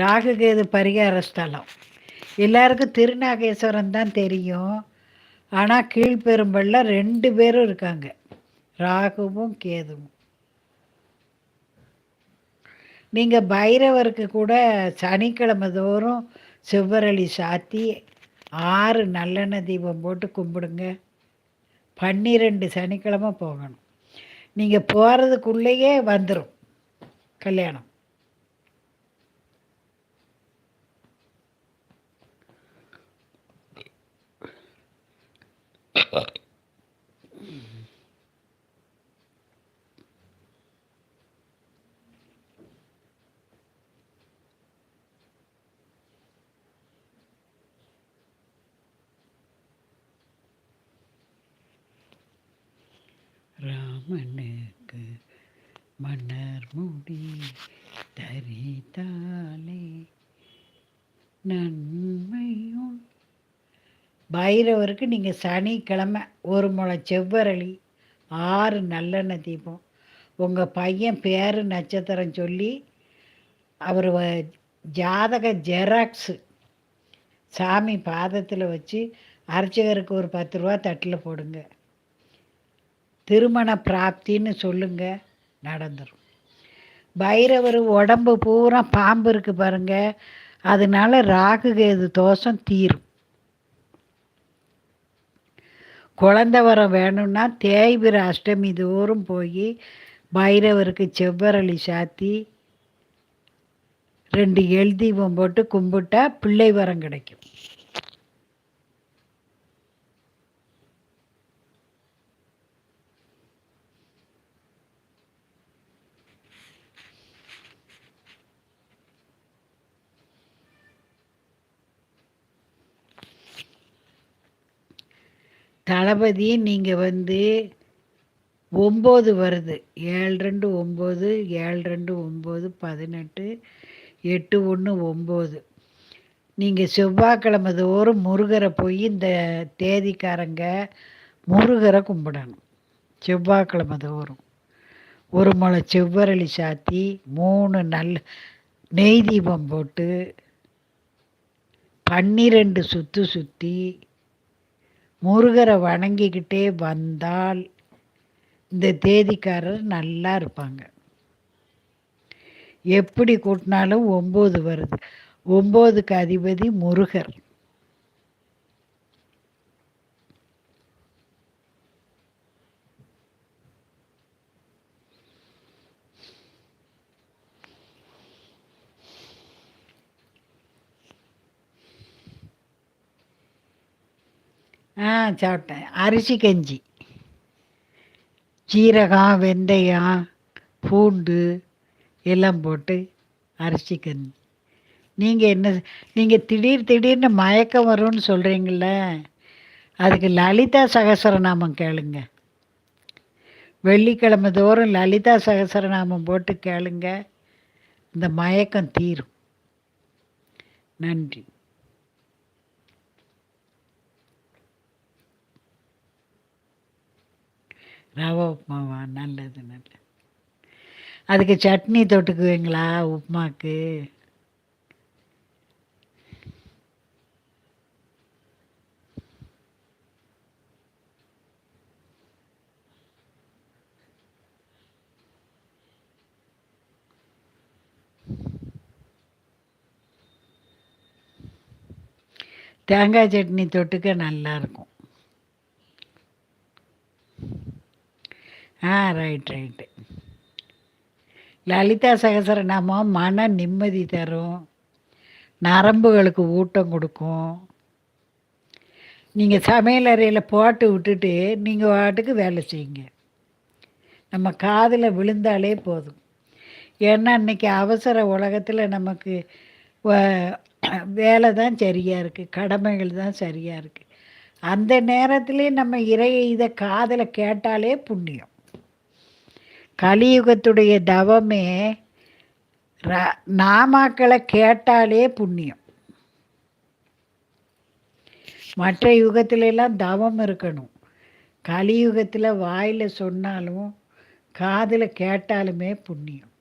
ராகுகேது பரிகார ஸ்தலம். எல்லாருக்கும் திருநாகேஸ்வரம் தான் தெரியும். ஆனால் கீழ்பெரும்பள்ள ரெண்டு பேரும் இருக்காங்க. ராகுவும் கேதுவும். நீங்கள் பைரவருக்கு கூட சனிக்கிழமை தோறும் செவ்வரளி சாத்தி ஆறு நல்லெண்ணெய் தீபம் போட்டு கும்பிடுங்க. பன்னிரெண்டு சனிக்கிழமை போகணும். நீங்கள் போகிறதுக்குள்ளேயே வந்துடும் கல்யாணம். ராமனுக்கு மன்னர் முடி தரித்தாலே நன்மையும் பைரவருக்கு நீங்கள் சனிக்கிழமை ஒரு முளை செவ்வரளி ஆறு நல்லெண்ணெய் தீபம். உங்கள் பையன் பேர் நட்சத்திரம் சொல்லி அவர் ஜாதக ஜெராக்ஸு சாமி பாதத்தில் வச்சு அர்ச்சகருக்கு ஒரு பத்து ரூபா தட்டில் போடுங்க. திருமண பிராப்தின்னு சொல்லுங்க நடந்துடும் பைரவர் உடம்பு பூரா பாம்பு இருக்குது பாருங்கள் அதனால ராகு கேது தோஷம் தீரும். குழந்த வரம் வேணும்னா தேய்பிர அஷ்டமி தோறும் போய் பைரவருக்கு செவ்வரளி சாத்தி ரெண்டு எல் தீபம் போட்டு கும்பிட்டா பிள்ளை வரம் கிடைக்கும். தளபதி நீங்கள் வந்து ஒம்பது வருது. ஏழு ரெண்டு ஒம்பது ஏழு ரெண்டு ஒம்பது பதினெட்டு எட்டு ஒன்று ஒம்பது. நீங்கள் செவ்வாய்க்கிழமை தோறும் முருகரை போய் இந்த தேதிக்காரங்க முருகரை கும்பிடணும். செவ்வாய்க்கிழமை தோறும். ஒரு முளை செவ்வரளி சாத்தி மூணு நல்ல நெய் தீபம் போட்டு பன்னிரெண்டு சுற்று சுற்றி முருகரை வணங்கிக்கிட்டே வந்தால் இந்த தேதிக்காரர் நல்லா இருப்பாங்க. எப்படி கூட்டினாலும் ஒம்பது வருது. ஒம்போதுக்கு அதிபதி முருகர். ஆ சாப்பிட்டேன். அரிசி கஞ்சி. சீரகம் வெந்தயம் பூண்டு எல்லாம் போட்டு அரிசி கஞ்சி. நீங்கள் என்ன நீங்கள் திடீர் திடீர்னு மயக்கம் வரும்னு சொல்கிறீங்கள அதுக்கு லலிதா சகசரநாமம் கேளுங்க. வெள்ளிக்கிழமை தோறும் லலிதா சகசரநாமம் போட்டு கேளுங்க. இந்த மயக்கம் தீரும். நன்றி. ரவா உப்புமாவா நல்லது நல்லது. அதுக்கு சட்னி தொட்டுக்குவீங்களா உப்புமாக்கு தேங்காய் சட்னி தொட்டுக்க நல்லாயிருக்கும் ஆ ரைட் ரைட்டு லலிதா சகசரநாமம் மன நிம்மதி தரும். நரம்புகளுக்கு ஊட்டம் கொடுக்கும். நீங்கள் சமையல் அறையில் போட்டு விட்டுட்டு நீங்கள் வாட்டுக்கு வேலை செய்யுங்க. நம்ம காதில் விழுந்தாலே போதும். ஏன்னா இன்றைக்கி அவசர உலகத்தில் நமக்கு வேலை தான் சரியாக இருக்குது கடமைகள் தான் சரியாக இருக்குது அந்த நேரத்துலேயே நம்ம இறை இதை காதில் கேட்டாலே புண்ணியம். கலியுகத்துடைய தவமே ர நாமாக்களை கேட்டாலே புண்ணியம். மற்ற யுகத்திலெல்லாம் தவம் இருக்கணும். கலியுகத்தில் வாயில் சொன்னாலும் காதில் கேட்டாலுமே புண்ணியம்.